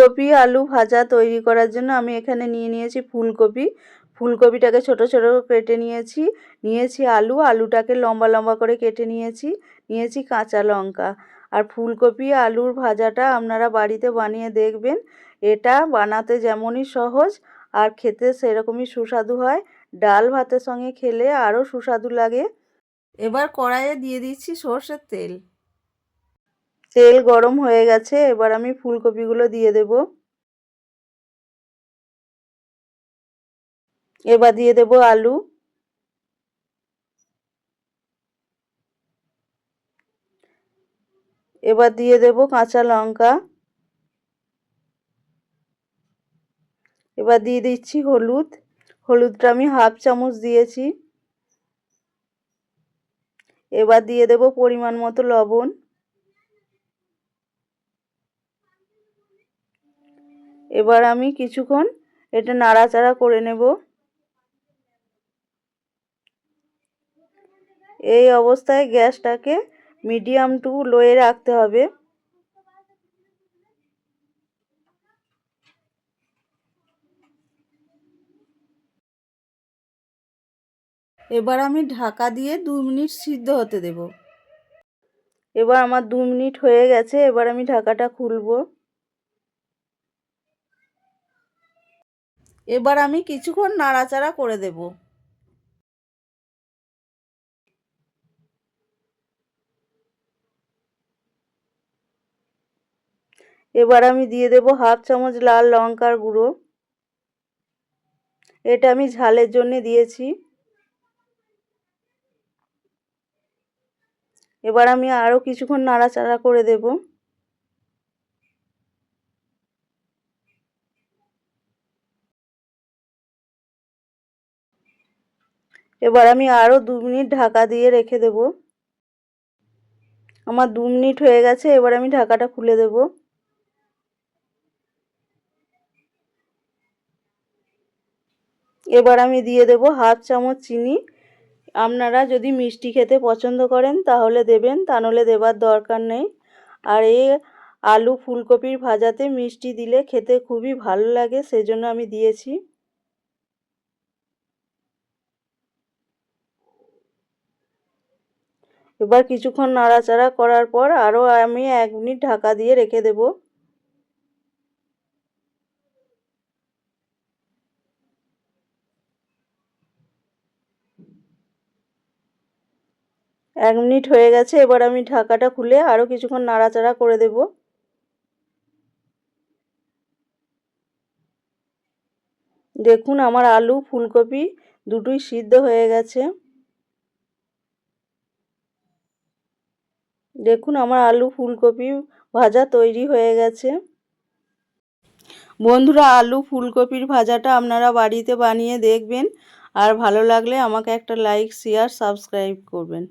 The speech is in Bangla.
ফুলকপি, আলু ভাজা তৈরি করার জন্য আমি এখানে নিয়ে নিয়েছি ফুলকপি। ফুলকপিটাকে ছোট ছোট কেটে নিয়েছি। নিয়েছি আলু, আলুটাকে লম্বা লম্বা করে কেটে নিয়েছি। নিয়েছি কাঁচা লঙ্কা। আর ফুলকপি, আলুর ভাজাটা আপনারা বাড়িতে বানিয়ে দেখবেন। এটা বানাতে যেমনই সহজ আর খেতে সেরকমই সুস্বাদু হয়। ডাল ভাতের সঙ্গে খেলে আরও সুস্বাদু লাগে। এবার কড়াইয়ে দিয়ে দিচ্ছি সর্ষের তেল। তেল গরম হয়ে গেছে, এবার আমি ফুলকপিগুলো দিয়ে দেব। এবার দিয়ে দেব আলু। এবার দিয়ে দেব কাঁচা লঙ্কা। এবার দিয়ে দিচ্ছি হলুদ। হলুদটা আমি হাফ চামচ দিয়েছি। এবার দিয়ে দেব পরিমাণ মতো লবণ। এবার আমি কিছুক্ষণ এটা নাড়াচাড়া করে নেব। এই অবস্থায় গ্যাসটাকে মিডিয়াম টু লোয়ে রাখতে হবে। এবার আমি ঢাকা দিয়ে দু মিনিট সিদ্ধ হতে দেব। এবার আমার দু মিনিট হয়ে গেছে, এবার আমি ঢাকাটা খুলবো। এবার আমি কিছুক্ষণ নাড়াচাড়া করে দেব। এবার আমি দিয়ে দেব হাফ চামচ লাল লঙ্কার গুঁড়ো। এটা আমি ঝালের জন্য দিয়েছি। এবার আমি আরও কিছুক্ষণ নাড়াচাড়া করে দেব। এবার আমি আরও দু মিনিট ঢাকা দিয়ে রেখে দেব। আমার দু মিনিট হয়ে গেছে, এবার আমি ঢাকাটা খুলে দেব। এবার আমি দিয়ে দেব হাফ চামচ চিনি। আপনারা যদি মিষ্টি খেতে পছন্দ করেন তাহলে দেবেন, তা নাহলে দেবার দরকার নেই। আর এই আলু ফুলকপির ভাজাতে মিষ্টি দিলে খেতে খুবই ভালো লাগে, সেজন্য আমি দিয়েছি। এবার কিছুক্ষণ নাড়াচাড়া করার পর আরও আমি এক মিনিট ঢাকা দিয়ে রেখে দেব। এক মিনিট হয়ে গেছে, এবার আমি ঢাকাটা খুলে আরও কিছুক্ষণ নাড়াচাড়া করে দেব। দেখুন, আমার আলু, ফুলকপি দুটোই সিদ্ধ হয়ে গেছে। দেখুন, আমার আলু ফুলকপি ভাজা তৈরি হয়ে গেছে। বন্ধুরা, আলু ফুলকপির ভাজাটা আপনারা বাড়িতে বানিয়ে দেখবেন। আর ভালো লাগলে আমাকে একটা লাইক, শেয়ার, সাবস্ক্রাইব করবেন।